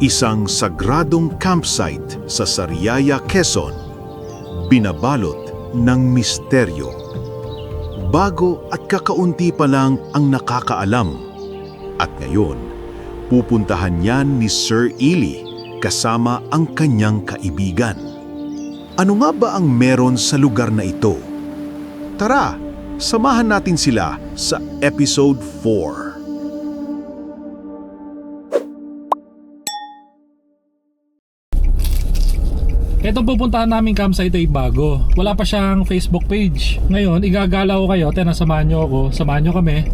Isang sagradong campsite sa Sariaya, Quezon, binabalot ng misteryo. Bago at kakaunti pa lang ang nakakaalam. At ngayon, pupuntahan yan ni Sir Ely kasama ang kanyang kaibigan. Ano nga ba ang meron sa lugar na ito? Tara, samahan natin sila sa episode 4. Itong pupuntahan namin campsite ay bago. Wala pa siyang Facebook page. Ngayon, igagala ko kayo. Tena, samahan nyo ako. Samahan nyo kami.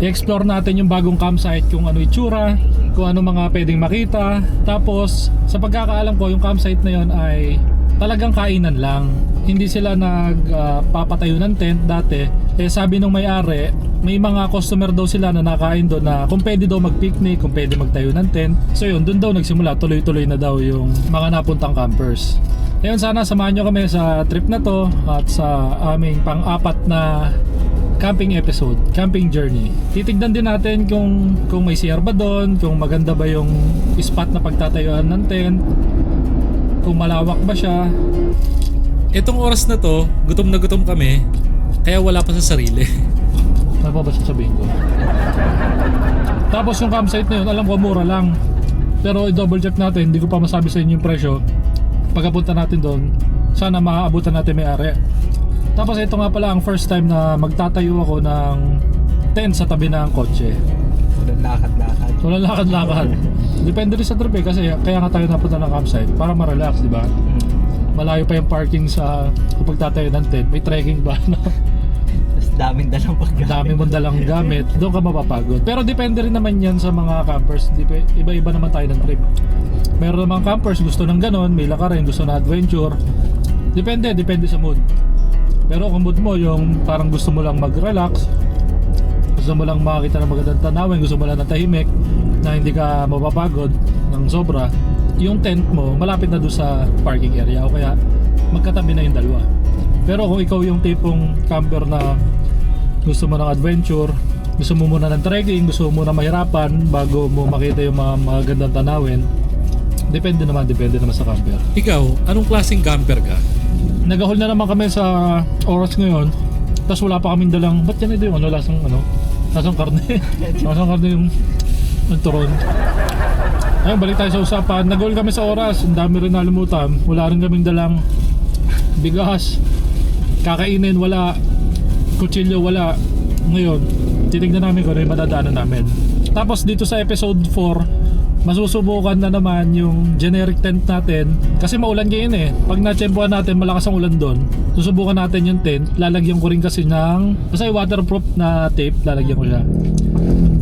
I-explore natin yung bagong campsite, kung ano itsura, kung ano mga pwedeng makita. Tapos, sa pagkakaalam ko, yung campsite na yon ay talagang kainan lang. Hindi sila nagpapatayo ng tent dati. Eh sabi nung may-ari, may mga customer daw sila na nakain doon na kung pwede daw mag-picnic, kung pwede magtayo ng tent. So yun, doon daw nagsimula, tuloy-tuloy na daw yung mga napuntang campers. Ngayon sana samahan nyo kami sa trip na to at sa aming pang-apat na camping episode, camping journey. Titignan din natin kung kung may CR ba doon, kung maganda ba yung spot na pagtatayuan ng tent, kung malawak ba siya. Itong oras na to, gutom na gutom kami, kaya wala pa sa sarili. Ano pa ba sasabihin ko? Tapos yung campsite na yun, alam ko mura lang. Pero i-double check natin, hindi ko pa masabi sa inyo yung presyo. Pagkapunta natin doon, sana maaabutan natin may ari. Tapos ito nga pala ang first time na magtatayo ako ng tent sa tabi ng kotse. Walang lakad-lakad. Walang lakad-lakad. Depende rin sa trip eh, kasi kaya nga tayo napunta ng campsite para ma-relax, di ba? Malayo pa yung parking sa kapag tatayo ng tent. May trekking ba? No? Tapos daming dalang pagkain. dami mong dalang gamit, doon ka mapapagod. Pero depende rin naman yan sa mga campers. Dip- Iba-iba naman tayo ng trip. Meron namang campers gusto ng ganon, may lakarin, gusto na adventure. Depende, depende sa mood. Pero kung mood mo yung parang gusto mo lang mag-relax, gusto mo lang makakita ng magandang tanawin, gusto mo lang ng tahimik, na hindi ka mapapagod ng sobra, yung tent mo malapit na doon sa parking area o kaya magkatabi na yung dalawa. Pero kung ikaw yung tipong camper na gusto mo ng adventure, gusto mo muna ng trekking, gusto mo muna mahirapan bago mo makita yung mga magandang tanawin, depende naman, depende naman sa camper. Ikaw, anong klaseng camper ka? Nagahol na naman kami sa oras ngayon, tapos wala pa kaming dalang, ba't yan ito yung ano, lasang ano, lasang karne, lasang karne yung, yung turon. Ayun, balik tayo sa usapan. Nagol kami sa oras, ang dami rin nalimutan. Wala rin kaming dalang bigas, kakainin wala, kutsilyo wala. Ngayon, titignan namin kung ano yung madadaanan namin. Tapos dito sa episode 4, masusubukan na naman yung generic tent natin kasi maulan ngayon eh. Pag natsempuan natin, malakas ang ulan doon. Susubukan natin yung tent. Lalagyan ko rin kasi ng yung waterproof na tape, lalagyan ko siya.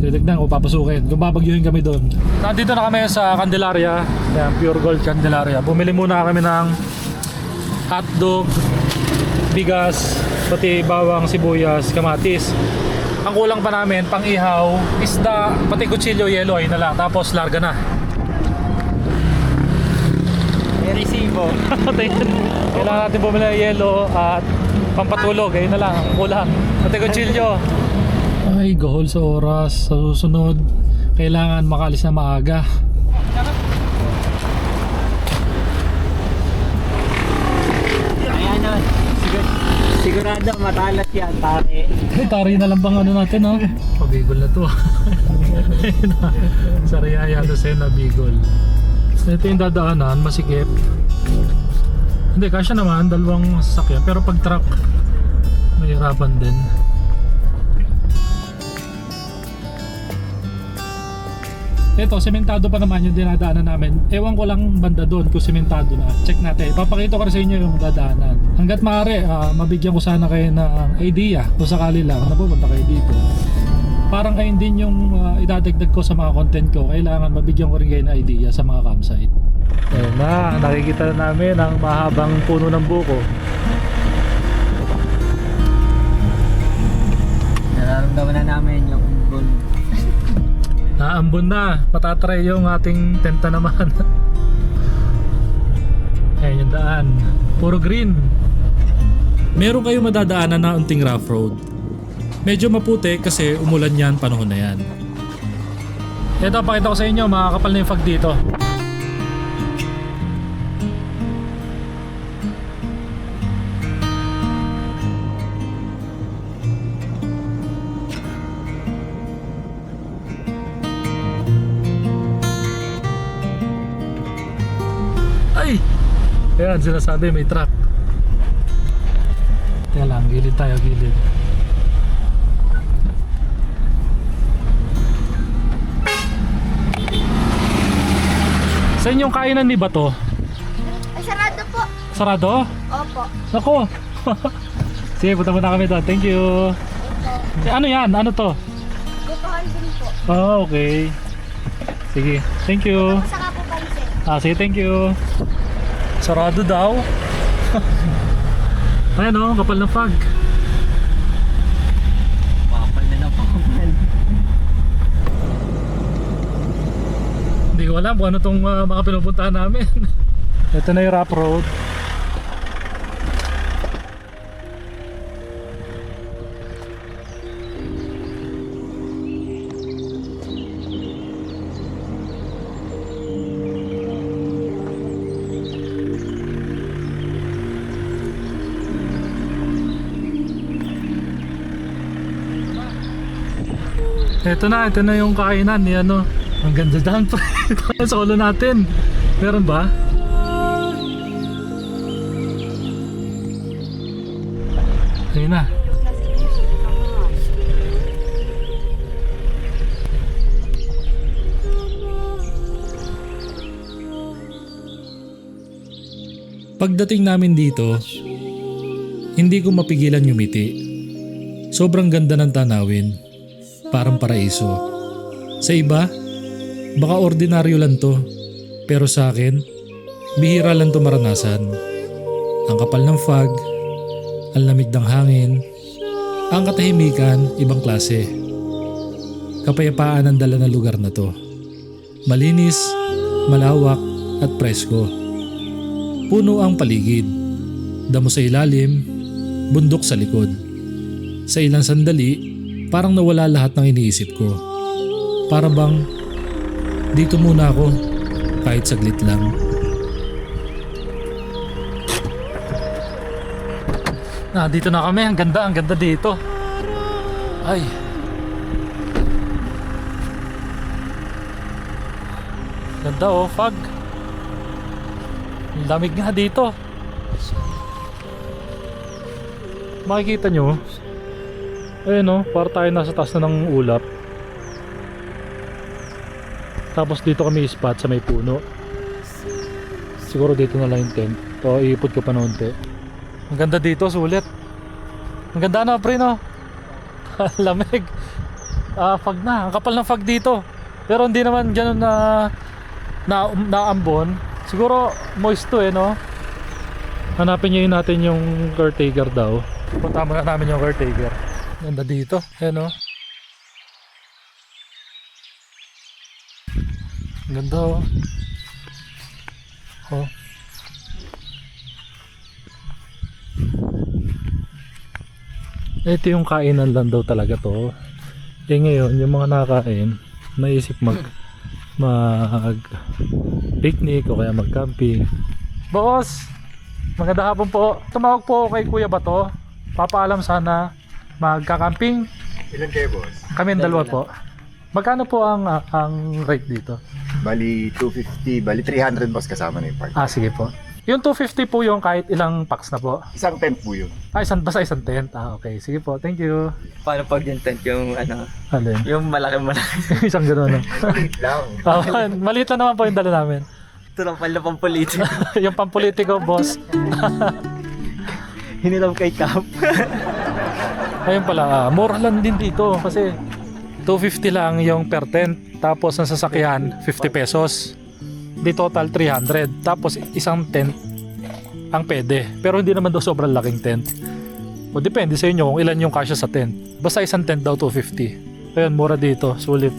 Titignan ko papasukin. Kung babagyuhin kami doon. Nandito na kami sa Candelaria. Yan, Pure Gold Candelaria. Bumili muna kami ng hotdog, bigas, pati bawang, sibuyas, kamatis. Ang kulang pa namin, pang ihaw, isda, pati kutsilyo, yellow, ayun na lang. Tapos larga na. Resibo. Kailangan natin bumili ng yellow at pampatulog, ayun na lang. Ang kulang. Pati kutsilyo. Ay, gahol sa oras. Sa susunod, kailangan makalis na maaga. Ayan na. Sigur, sigurado matalas yan, pare. Ay, tari na lang bang ano natin, no? Pabigol na to. Sariaya Lucena Bigol. Ito yung dadaanan, masikip. Hindi, kasya naman, dalawang sasakyan. Pero pag truck, mahirapan din. Ito, sementado pa naman yung dinadaanan namin. Ewan ko lang banda doon kung sementado na. Check natin. Papakita ko rin sa inyo yung dadaanan. Hanggat maaari, ah, mabigyan ko sana kayo ng idea kung sakali lang na pupunta kayo dito. Parang ayun din yung ah, idadagdag ko sa mga content ko. Kailangan mabigyan ko rin kayo ng idea sa mga campsite. Ayun na, nakikita na namin ang mahabang puno ng buko. Nararamdaman na namin yung. Naambon na, patatry yung ating tenta naman. Ayan yung daan. Puro green. Meron kayo madadaanan na unting rough road. Medyo maputi kasi umulan yan panahon na yan. Ito, pakita ko sa inyo, makakapal na yung fog dito. Ayan, sinasabi may truck. Teka lang, gilid tayo, gilid. Sa inyong kainan ni Bato? Ay, sarado po. Sarado? Opo. Nako! Sige, punta muna kami doon. Thank you. Ito. Eh, ano yan? Ano to? Gutuhan din po. Oh, okay. Sige, thank you. Saka po pansin. Ah, sige, thank you. Sarado daw. Ayan o, kapal na fog. Makapal na lang pakapal. Hindi ko alam kung ano tong uh, mga pinupuntahan namin. Ito na yung rough road. Ito na, ito na yung kainan ni ano. Ang ganda dyan pre. Ulo natin. Meron ba? Ayun na. Pagdating namin dito, hindi ko mapigilan yumiti. Sobrang ganda ng tanawin. Parang paraiso. Sa iba, baka ordinaryo lang to. Pero sa akin, bihira lang to maranasan. Ang kapal ng fog, ang lamig ng hangin, ang katahimikan, ibang klase. Kapayapaan ang dala ng lugar na to. Malinis, malawak, at presko. Puno ang paligid. Damo sa ilalim, bundok sa likod. Sa ilang sandali, parang nawala lahat ng iniisip ko. Para bang, dito muna ako, kahit saglit lang. Na, dito na kami. Ang ganda, ang ganda dito. Ay. Ganda oh, fog. Ang lamig nga dito. Makikita nyo, ayun oh, para tayo nasa taas na ng ulap. Tapos dito kami spot sa may puno. Siguro dito na lang yung tent. O, iipot ko pa na unti. Ang ganda dito, sulit. Ang ganda na, pre, no? Lamig. Ah, fog na. Ang kapal ng fog dito. Pero hindi naman ganun na na naambon. Siguro moist to eh, no? Hanapin niyo natin yung caretaker daw. Punta muna namin yung caretaker. Ganda dito. Ayan, no? Ang Ganda, oh. Oh. Ito yung kainan lang daw talaga to. Eh ngayon, yung mga nakakain, naisip mag mag picnic o kaya mag camping. Boss! Maganda hapon po. Tumawag po kay Kuya Bato. Papaalam sana magka-camping. Ilan kayo, boss? Kami ang dalawa po. Magkano po ang ah, ang rate dito? Bali, 250. Bali, 300 boss kasama na yung park. Ah, sige po. Yung 250 po yung kahit ilang packs na po. Isang tent po yun. Ah, isang, basta isang tent. Ah, okay. Sige po. Thank you. Paano pag yung tent yung ano, Alin? yung malaki-malaki. isang gano'n. no? Wait lang. Ah, maliit lang naman po yung dala namin. Ito lang pala pang politiko. yung pampolitiko, boss. Hiniram kay Cap. Ayun pala, ah, mura lang din dito kasi 250 lang yung per tent. Tapos ang sasakyan, 50 pesos. Di total 300. Tapos isang tent ang pwede. Pero hindi naman daw sobrang laking tent. O depende sa inyo kung ilan yung kasya sa tent. Basta isang tent daw 250. Ayun, mura dito. Sulit.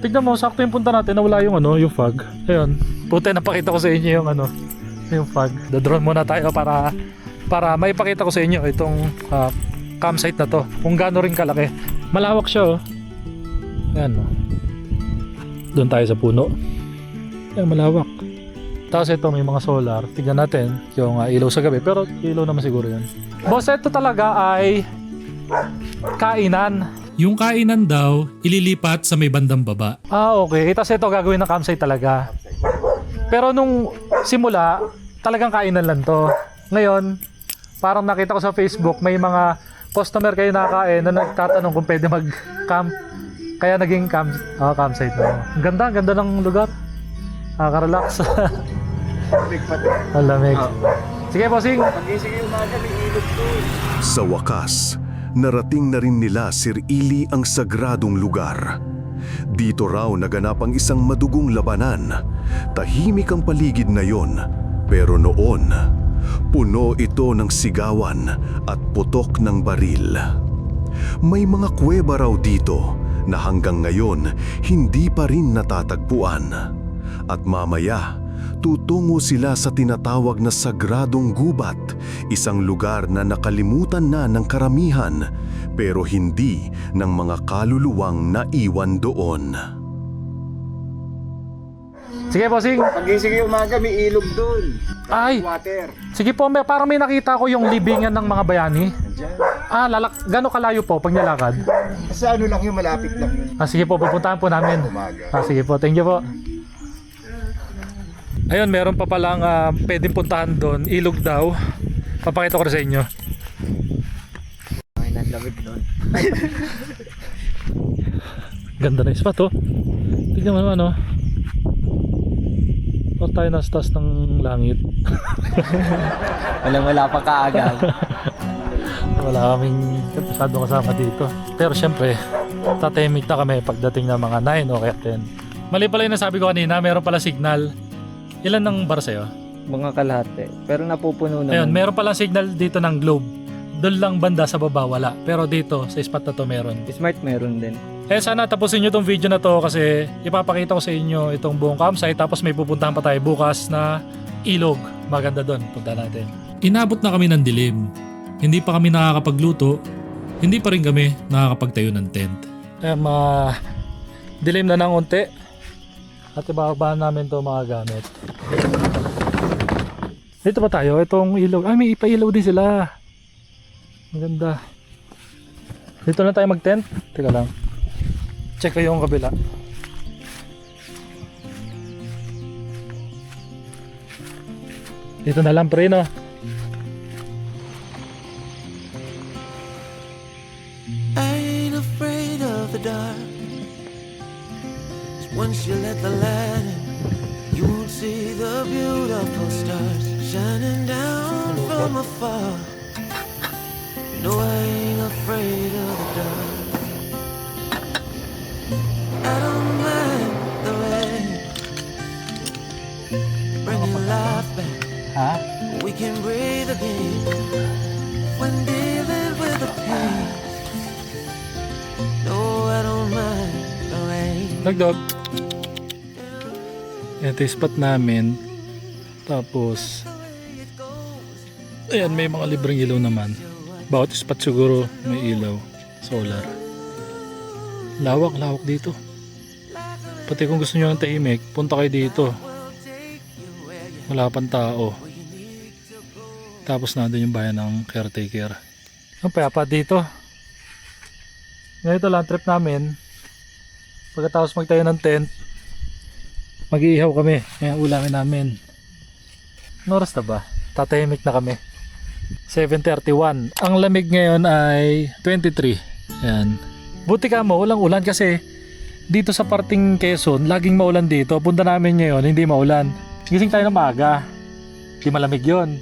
Tignan mo, sakto yung punta natin. Nawala yung ano, yung fog. Ayun. Puti, napakita ko sa inyo yung ano, yung fog. The-drone muna tayo para para maipakita ko sa inyo itong ah, campsite na to. Kung gaano rin kalaki. Malawak siya oh. Ayan oh. Doon tayo sa puno. Ayan, malawak. Tapos ito may mga solar. Tignan natin yung ah, ilaw sa gabi. Pero ilaw naman siguro yun. Boss, ito talaga ay kainan. Yung kainan daw, ililipat sa may bandang baba. Ah, okay. Tapos ito gagawin ng campsite talaga. Pero nung simula, talagang kainan lang to. Ngayon, parang nakita ko sa Facebook, may mga customer kayo nakakain na nagtatanong kung pwede mag-camp. Kaya naging camp, ah, campsite na. Ganda, ganda ng lugar. Nakaka-relax. Big pati. Ang lamig. Sige, bossing. Pag-ising yung umaga, may ilog. Sa wakas, narating na rin nila Sir Ili ang sagradong lugar. Dito raw naganap ang isang madugong labanan. Tahimik ang paligid na yon. Pero noon, puno ito ng sigawan at putok ng baril. May mga kuweba raw dito na hanggang ngayon hindi pa rin natatagpuan. At mamaya, tutungo sila sa tinatawag na Sagradong Gubat, isang lugar na nakalimutan na ng karamihan pero hindi ng mga kaluluwang naiwan doon. Sige, bossing. Pag-ising yung umaga, may ilog doon. Ay, Water. sige po, may, parang may nakita ko yung libingan ng mga bayani. Nandiyan. Ah, lalak, gano'ng kalayo po pag nilakad? Sa ano lang yun, malapit lang yun. Ah, sige po, pupuntahan po namin. Umaga. Ah, sige po, thank you po. Ayun, meron pa palang ah, pwedeng puntahan doon. Ilog daw. Papakita ko sa inyo. Ay, nanlamig nun. Ganda na yung spot, oh. Tignan mo oh. Or tayo nasa taas ng langit. Walang wala pa kaagad. Wala kaming masyadong kasama dito. Pero syempre, tatahimik na kami pagdating ng mga 9 o kaya 10. Mali pala yung nasabi ko kanina, meron pala signal. Ilan ng bar sa'yo? Mga kalahati. Pero napupuno naman. Ayun, meron pala signal dito ng globe. Doon lang banda sa baba wala. Pero dito, sa spot na to meron. Smart meron din. Eh sana tapusin nyo tong video na to kasi ipapakita ko sa inyo itong buong campsite tapos may pupuntahan pa tayo bukas na ilog. Maganda doon. Punta natin. Inabot na kami ng dilim. Hindi pa kami nakakapagluto. Hindi pa rin kami nakakapagtayo ng tent. Eh, ma dilim na ng unti. At ibababa namin to mga gamit. Dito pa tayo, itong ilog. Ay, may ipailaw din sila. Maganda. Dito na tayo mag-tent. Teka lang. Check ko yung kabila. Dito na lang pre no. Ain't afraid of the dark. once you let the light in, you won't see the beautiful stars shining down from afar. Rain. Nagdog. Ito yung spot namin. Tapos, ayan, may mga libreng ilaw naman. Bawat spot siguro may ilaw. Solar. Lawak, lawak dito. Pati kung gusto nyo ng tahimik, punta kayo dito. Wala pang tao. Tapos nandun yung bayan ng caretaker. Ang payapa dito. Ganito lang trip namin. Pagkatapos magtayo ng tent, mag-iihaw kami. Kaya ulamin namin. Ano oras na ba? Tatahimik na kami. 7.31. Ang lamig ngayon ay 23. Ayan. Buti ka mo, ulang ulan kasi dito sa parting Quezon, laging maulan dito. Punta namin ngayon, hindi maulan. Gising tayo ng maaga. Di malamig yon.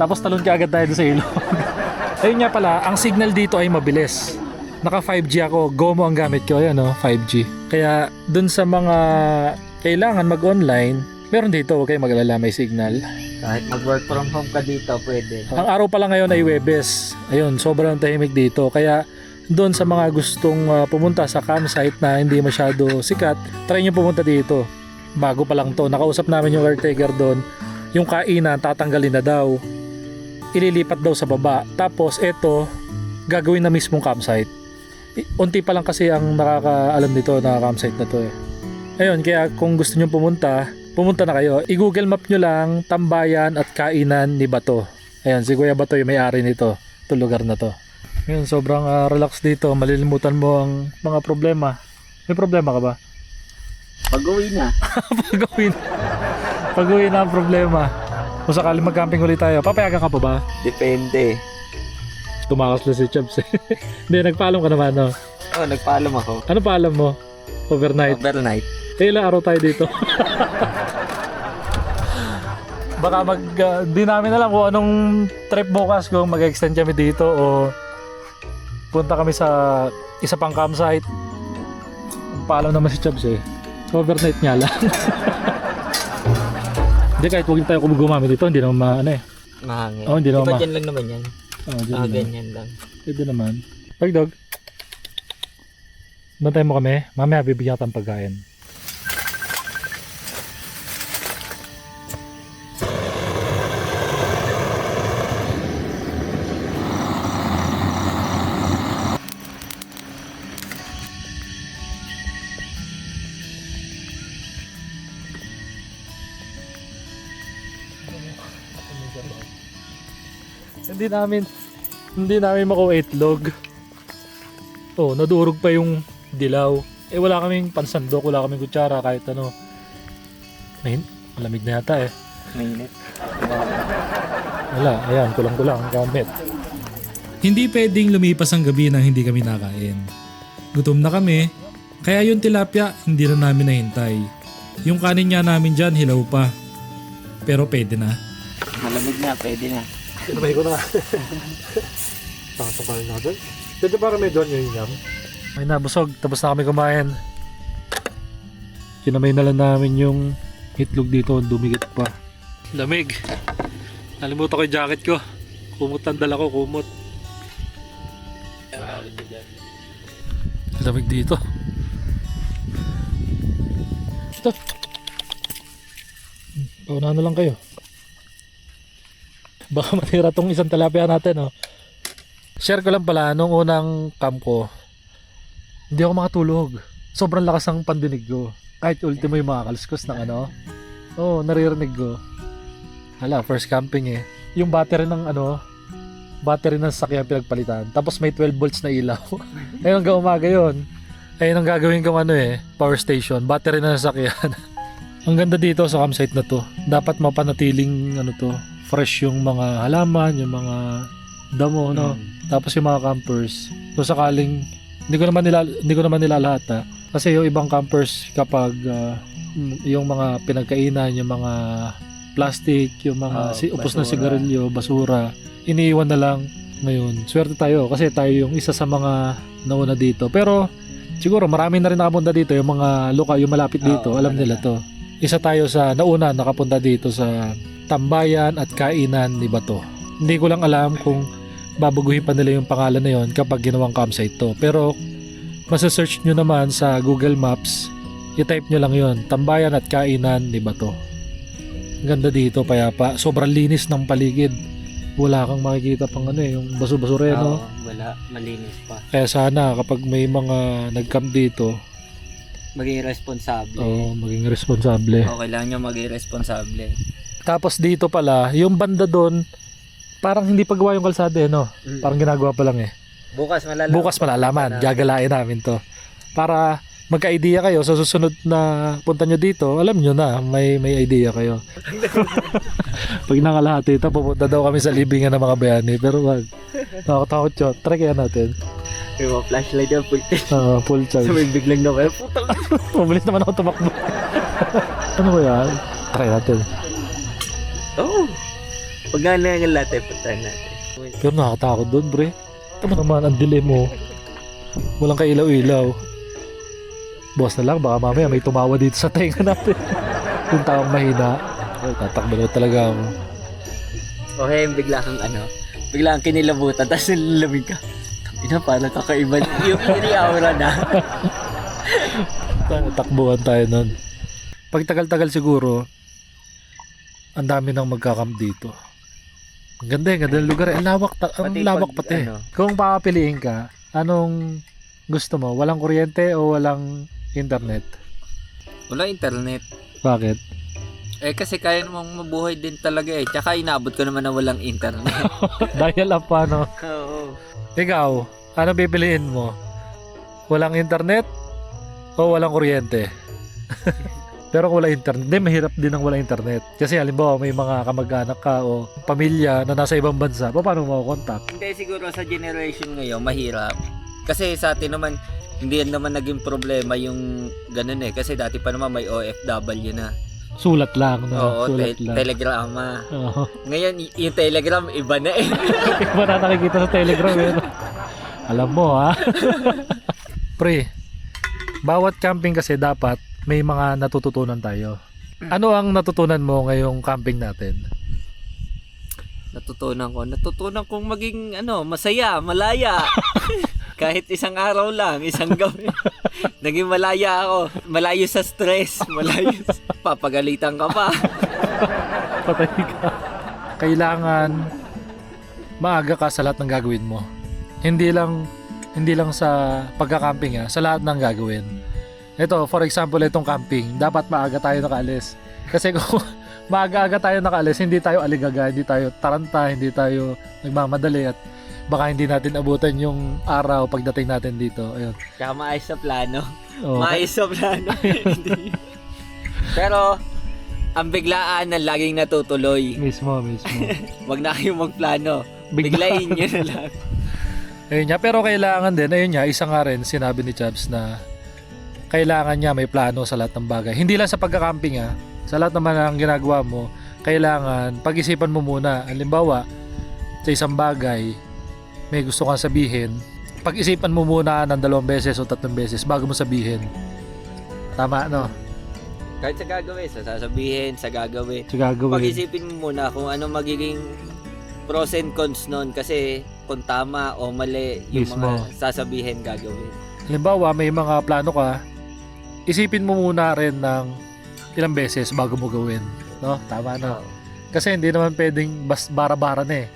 Tapos talon ka agad tayo sa ilog. Ayun nga pala, ang signal dito ay mabilis. Naka 5G ako, Gomo ang gamit ko, ayan o, 5G. Kaya dun sa mga kailangan mag-online, meron dito, huwag kayo mag-alala, may signal. Kahit mag-work from home ka dito, pwede. Ang araw pala ngayon ay Webes. Ayun, sobrang tahimik dito. Kaya doon sa mga gustong uh, pumunta sa campsite na hindi masyado sikat, try nyo pumunta dito. Bago pa lang to. Nakausap namin yung caretaker doon. Yung kainan, tatanggalin na daw. Ililipat daw sa baba. Tapos ito, gagawin na mismong campsite. Unti pa lang kasi ang nakakaalam dito na campsite na to eh. Ayun, kaya kung gusto nyo pumunta, pumunta na kayo. I-google map nyo lang Tambayan at Kainan ni Bato. Ayun, si Kuya Bato yung may-ari nito. Ito lugar na to. Ayun, sobrang ah, relax dito. Malilimutan mo ang mga problema. May problema ka ba? Pag-uwi na. Pag-uwi na. Pag-uwi na ang problema. Kung sakali mag-camping ulit tayo, papayagan ka pa ba? Depende. Tumakas na si Chubbs eh. Hindi, nagpaalam ka naman, no? Oh, nagpaalam ako. Ano paalam mo? Overnight. Overnight. Eh, ilang araw tayo dito. Baka mag... ah, di namin alam kung anong trip bukas kung mag-extend kami dito o punta kami sa isa pang campsite. Paalam naman si Chubbs eh. Overnight nga lang. Hindi kahit huwag tayo gumamit dito, hindi naman ma, ano eh. Mahangin. Oh, hindi Di naman ma- dyan lang naman yan? Oh, Ah, ganyan lang. Pwede naman. Pagdog. Bantay mo kami. Mamaya bibigyan kita ng pagkain. Hindi namin hindi namin makuha itlog. Oh, nadurog pa yung dilaw. Eh wala kaming pansandok, wala kaming kutsara kahit ano. Mahin, malamig na yata eh. Mainit. Wala, ayan, kulang-kulang ang gamit. Hindi pwedeng lumipas ang gabi nang hindi kami nakain. Gutom na kami, kaya yung tilapia hindi na namin nahintay. Yung kanin nga namin dyan hilaw pa. Pero pwede na. Malamig na, pwede na. Kinamay ko na. Pakasok na doon. Dito para may doon yung yam. Ay nabusog, tapos na kami kumain. Kinamay na lang namin yung itlog dito, dumikit pa. Lamig. Nalimutan ko yung jacket ko. Kumot ang dala ko, kumot. Lamig dito. Ito. Pauna na lang kayo. Baka matira tong isang tilapia natin, oh. Share ko lang pala, nung unang camp ko, hindi ako makatulog. Sobrang lakas ng pandinig ko. Kahit ultimo yung mga kaluskos ng ano. Oo, oh, naririnig ko. Hala, first camping eh. Yung battery ng ano, battery ng sasakyan pinagpalitan. Tapos may 12 volts na ilaw. Ayun hanggang umaga yun. Ayun ang gagawin kong ano eh, power station. Battery na sasakyan. ang ganda dito sa campsite na to. Dapat mapanatiling ano to, fresh yung mga halaman, yung mga damo, no? Tapos yung mga campers, kung sakaling hindi ko naman nila hindi ko naman nila lahat ha. Kasi yung ibang campers kapag mm, yung mga pinagkainan, yung mga plastic, yung mga Oo, si, upos na sigarilyo, basura, iniiwan na lang ngayon. Swerte tayo kasi tayo yung isa sa mga nauna dito. Pero siguro marami na rin nakapunta dito yung mga luka, yung malapit dito, Oo, alam nila to. Isa tayo sa nauna nakapunta dito sa Tambayan at Kainan ni Bato. Hindi ko lang alam kung babaguhin pa nila yung pangalan na yon kapag ginawang campsite to. Pero masasearch nyo naman sa Google Maps, i-type nyo lang yon Tambayan at Kainan ni Bato. Ganda dito, payapa. Sobrang linis ng paligid. Wala kang makikita pang ano eh, yung baso-basura no? Oo, wala. Malinis pa. Kaya sana kapag may mga nag-camp dito, Maging responsable. oh, maging responsable. Okay lang nyo maging responsable. Tapos dito pala, yung banda doon, parang hindi pa gawa yung kalsada eh, no? Parang ginagawa pa lang eh. Bukas malalaman. Bukas malalaman, gagalain namin to. Para magka-idea kayo sa susunod na punta nyo dito, alam nyo na, may may idea kayo. Pag nakalahati ito, pupunta daw kami sa libingan ng mga bayani. Pero wag, nakakatakot yun. Try kaya natin. Yung mga flashlight yung full Ah, full charge. Sabay biglang na kayo. Putang. Mabilis naman ako tumakbo. ano ba yan? Try natin. Oo. Pag nga na yung latte, puntahan natin. Pero nakakatakot doon, bre. Tama naman, ang dilim mo. Walang kailaw-ilaw. Boss na lang, baka mamaya may tumawa dito sa tenga natin. Yung taong mahina. Tatakbo na talaga ako. Okay, bigla kang ano, bigla kang kinilabutan, tapos nilalamig ka. Ina, parang kakaiba. yung yung aura na. Takbuhan tayo nun. Pag tagal-tagal siguro, ang dami nang magkakamp dito. Ang ganda, ang ganda ng lugar. Ang lawak, ta- ang Pati lawak pag, pati. ano, Kung papapiliin ka, anong gusto mo? Walang kuryente o walang internet? Wala internet. Bakit? Eh kasi kaya namang mabuhay din talaga eh. Tsaka inabot ko naman na walang internet. Dial up pa, no? Oo. Ikaw, ano bibiliin mo? Walang internet o walang kuryente? Pero kung wala internet, di mahirap din ang wala internet. Kasi halimbawa may mga kamag-anak ka o pamilya na nasa ibang bansa, pa- paano mo contact? Hindi siguro sa generation ngayon mahirap. Kasi sa atin naman hindi yan naman naging problema yung ganun eh. Kasi dati pa naman may OFW na. Sulat lang, no? Oo, Sulat te- lang. telegrama. Oo. Ngayon, y- yung telegram, iba na eh. Iba na nakikita sa Telegram eh. no? Alam mo ha. Pre, bawat camping kasi dapat may mga natututunan tayo. Ano ang natutunan mo ngayong camping natin? natutunan ko. Natutunan kong maging ano, masaya, malaya. Kahit isang araw lang, isang gabi. Naging malaya ako. Malayo sa stress. Malayo sa... Papagalitan ka pa. Patay ka. Kailangan maaga ka sa lahat ng gagawin mo. Hindi lang hindi lang sa pagka-camping ha, sa lahat ng gagawin. Ito, for example, itong camping, dapat maaga tayo nakaalis. Kasi kung maaga-aga tayo nakaalis, hindi tayo aligaga, hindi tayo taranta, hindi tayo nagmamadali at baka hindi natin abutan yung araw pagdating natin dito. Ayun. Kaya maayos sa plano. Oh, Maayos sa plano. Pero, ang biglaan na laging natutuloy. mismo, mismo. Huwag na kayong magplano. Bigla. Biglayin nyo na lang. Ayun nga, pero kailangan din, ayun nga, isa nga rin, sinabi ni Chubbs na kailangan niya may plano sa lahat ng bagay. Hindi lang sa pagka-camping ha, sa lahat naman ng ginagawa mo, kailangan pag-isipan mo muna. Halimbawa, sa isang bagay, may gusto kang sabihin, pag-isipan mo muna ng dalawang beses o tatlong beses bago mo sabihin. Tama, no? Kahit sa gagawin, sa sasabihin, sa gagawin. So, gagawin. Pag-isipin mo muna kung ano magiging pros and cons nun kasi kung tama o mali yung Mismo. mga sasabihin gagawin. Halimbawa, may mga plano ka, isipin mo muna rin ng ilang beses bago mo gawin. No? Tama, no? Kasi hindi naman pwedeng bas bara-bara na eh.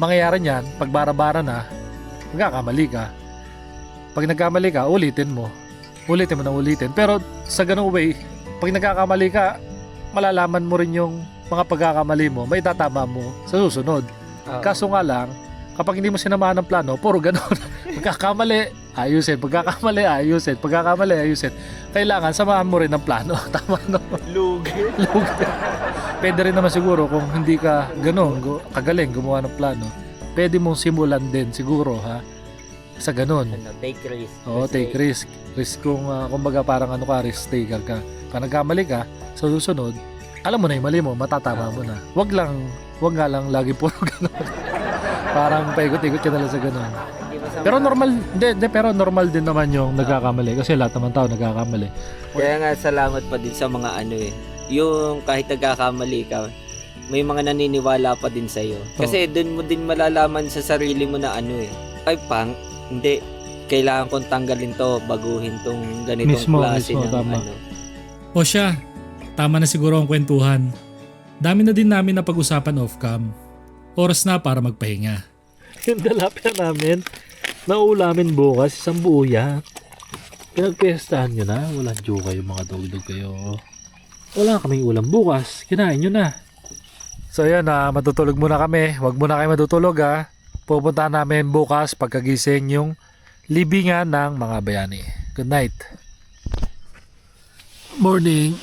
Mangyayari niyan, pag bara-bara na, magkakamali ka. Pag nagkamali ka, ulitin mo. Ulitin mo na ulitin. Pero sa ganung way, pag nagkakamali ka, malalaman mo rin yung mga pagkakamali mo, may tatama mo sa susunod. Oo. Kaso nga lang, kapag hindi mo sinamahan ng plano, puro ganun. Pagkakamali, ayusin. Pagkakamali, ayusin. Pagkakamali, ayusin. Kailangan samahan mo rin ng plano. Tama no? Lugi. Pwede rin naman siguro kung hindi ka ganun, kagaling gumawa ng plano, pwede mong simulan din siguro ha sa ganun. Ano, take risk. Oo, take risk. Risk kung uh, kumbaga parang ano ka, risk taker ka. Pag nagkamali ka, sa susunod, alam mo na yung mali mo, matatama mo na. Wag lang, wag nga lang lagi puro ganun. Parang paikot-ikot ka na lang sa ganun. Pero normal, hindi, hindi, pero normal din naman yung nagkakamali. Kasi lahat naman tao nagkakamali. Kaya nga salamat pa din sa mga ano eh. Yung kahit nagkakamali ka, may mga naniniwala pa din sa'yo. Kasi doon mo din malalaman sa sarili mo na ano eh. Ay pang, hindi. Kailangan kong tanggalin to, baguhin tong ganitong Mismo, klase mismo, ng tama. ano. O siya, tama na siguro ang kwentuhan. Dami na din namin na pag-usapan off-cam. Oras na para magpahinga. Yung dalapia namin, naulamin bukas, isang buo yan. Pinagpestahan nyo na, walang joke kayo mga dog-dog kayo. Wala kaming ulam bukas, kinain nyo na. So yan na, matutulog muna kami. Huwag muna kayo matutulog ha. Pupunta namin bukas pagkagising yung libingan ng mga bayani. Good night. Morning.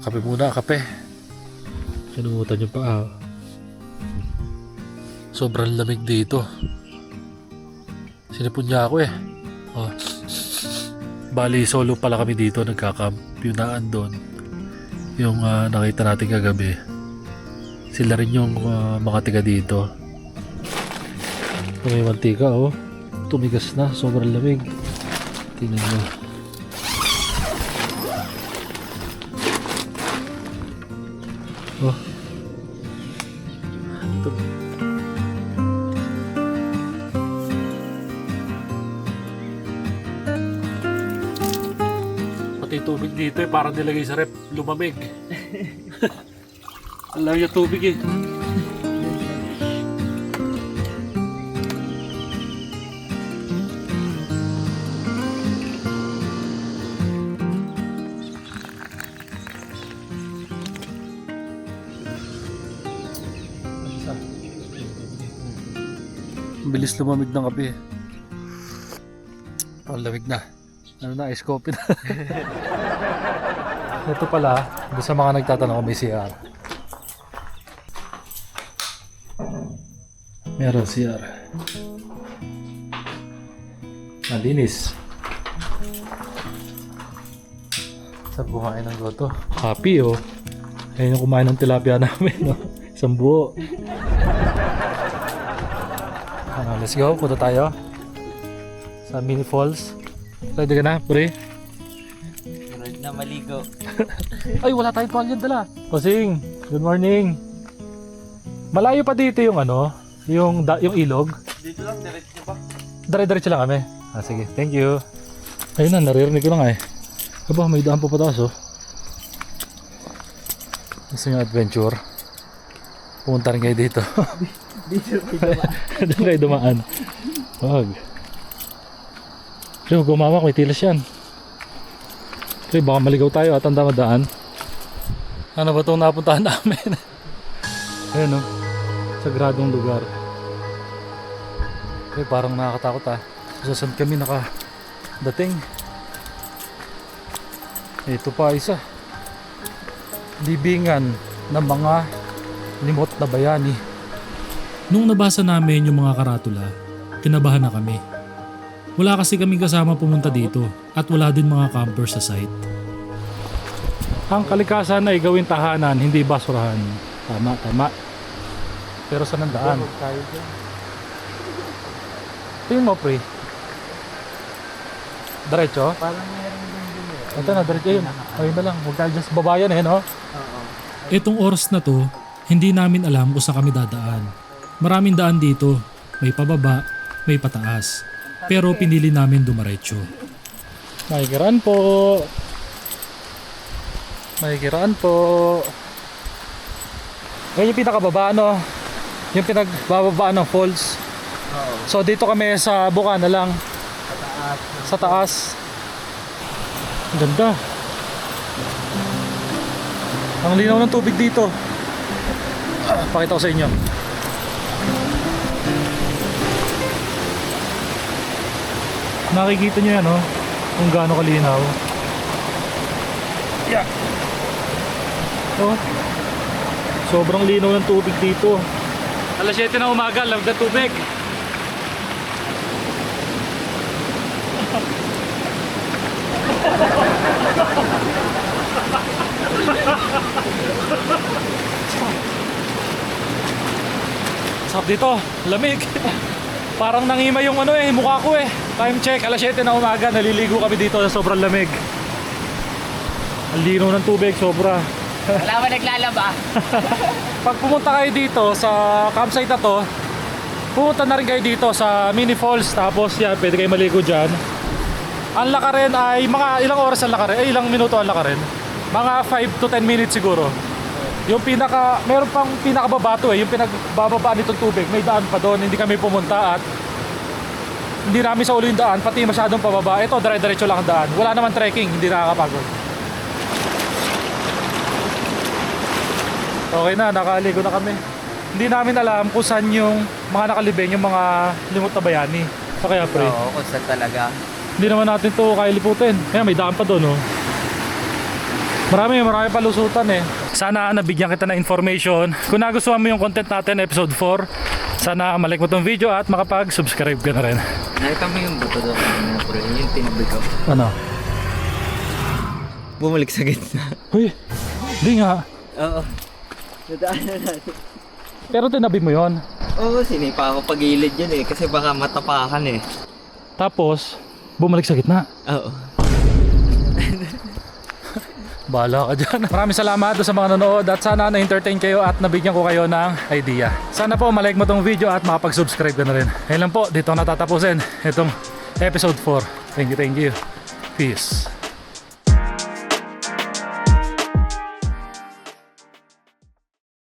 Kape muna, kape. Kinumutan yung paa. Sobrang lamig dito. Sinipon niya ako eh. Oh. Bali, solo pala kami dito. Nagkakamp. Yung naan doon. Yung ah, nakita natin kagabi. Sila rin yung ah, mga tiga dito. May mantika oh. Tumigas na. Sobrang lamig. Tingnan mo. Oh. Pati tubig dito eh, parang nilagay sa rep, lumamig. Alam yung tubig eh. Lumamig ng kape. Ang lamig na. Ano na, ice coffee na. Ito pala, doon sa mga nagtatanong kung may CR. Meron CR. Malinis. Sa kumain ng goto. Happy oh. Ayun yung kumain ng tilapia namin. No? Isang buo. Ah, let's go, punta tayo sa mini falls. Ready ka na, pre? Sunod na maligo. Ay, wala tayong tuwalyan dala. Posing, good morning. Malayo pa dito yung ano, yung da, yung ilog. Dito lang, diretso pa. Dire-diretso lang kami. Ah, sige, thank you. Ayun na, naririnig ko lang eh. Aba, may daan pa pataas oh. Gusto nyo adventure? Pumunta rin kayo dito. Doon kayo dumaan. Wag. Pre, huwag gumawa, may tilas yan. Pre, baka maligaw tayo at ang damadaan. Ano ba itong napuntahan namin? Ayun oh. Sagradong lugar. Pre, parang nakakatakot ah. Sa saan kami nakadating? Ito pa isa. Libingan ng mga limot na bayani. Nung nabasa namin yung mga karatula, kinabahan na kami. Wala kasi kaming kasama pumunta dito at wala din mga campers sa site. Ang kalikasan ay gawin tahanan, hindi basurahan. Tama, tama. Pero sa nandaan? Tingin mo, pre. Diretso? Parang meron din din Ito na, diretso yun. Ayun na lang, huwag tayo dyan sa babayan eh, no? Itong oras na to, hindi namin alam kung saan kami dadaan. Maraming daan dito, may pababa, may pataas. Pero pinili namin dumaretso. Makikiraan po. Makikiraan po. Ngayon yung pinakababa, no? Yung pinagbababa ng falls. So dito kami sa buka na lang. Sa taas. Ang Ganda. Ang linaw ng tubig dito. Pakita ko sa inyo. Nakikita nyo yan, oh, kung gaano kalinaw. Yeah. Oh. Sobrang linaw ng tubig dito. Alas 7 na umaga, lamig na tubig. Sarap dito, lamig. Parang nangima yung ano eh, mukha ko eh. Time check, alas 7 na umaga, naliligo kami dito sa sobrang lamig. Ang linaw ng tubig, sobra. Wala ba naglalaba? Pag pumunta kayo dito sa campsite na to, pumunta na rin kayo dito sa mini falls. Tapos yan, pwede kayo maligo dyan. Ang lakarin ay mga ilang oras ang lakarin, ay ilang minuto ang lakarin. Mga 5 to 10 minutes siguro. Yung pinaka, meron pang pinakababa to eh, yung pinagbababa nitong tubig, may daan pa doon, hindi kami pumunta at hindi namin sa ulo yung daan, pati masyadong pababa. Ito, dire-diretso lang ang daan. Wala naman trekking, hindi nakakapagod. Okay na, nakaligo na kami. Hindi namin alam kung saan yung mga nakalibing, yung mga limot na bayani. So kaya pre, Oo, kung saan talaga. hindi naman natin to kailiputin. Kaya may daan pa doon, oh. Marami, marami pa lusutan eh. Sana nabigyan kita ng information. Kung nagustuhan mo yung content natin, episode 4, sana malik mo tong video at makapag-subscribe ka na rin. Nakita mo yung buto doon kanina, pre. Yung tinubig ko. Ano? Bumalik sa gitna. Uy, di nga. Oo. Nadaanan natin. Pero tinabi mo yon. Oo, sinipa ako pagilid yun eh. Kasi baka matapakan eh. Tapos, bumalik sa gitna. Oo. Bahala ka dyan. Maraming salamat sa mga nanood at sana na-entertain kayo at nabigyan ko kayo ng idea. Sana po malike mo tong video at makapag-subscribe ka na rin. Ngayon lang po, dito natatapusin itong episode 4. Thank you, thank you. Peace.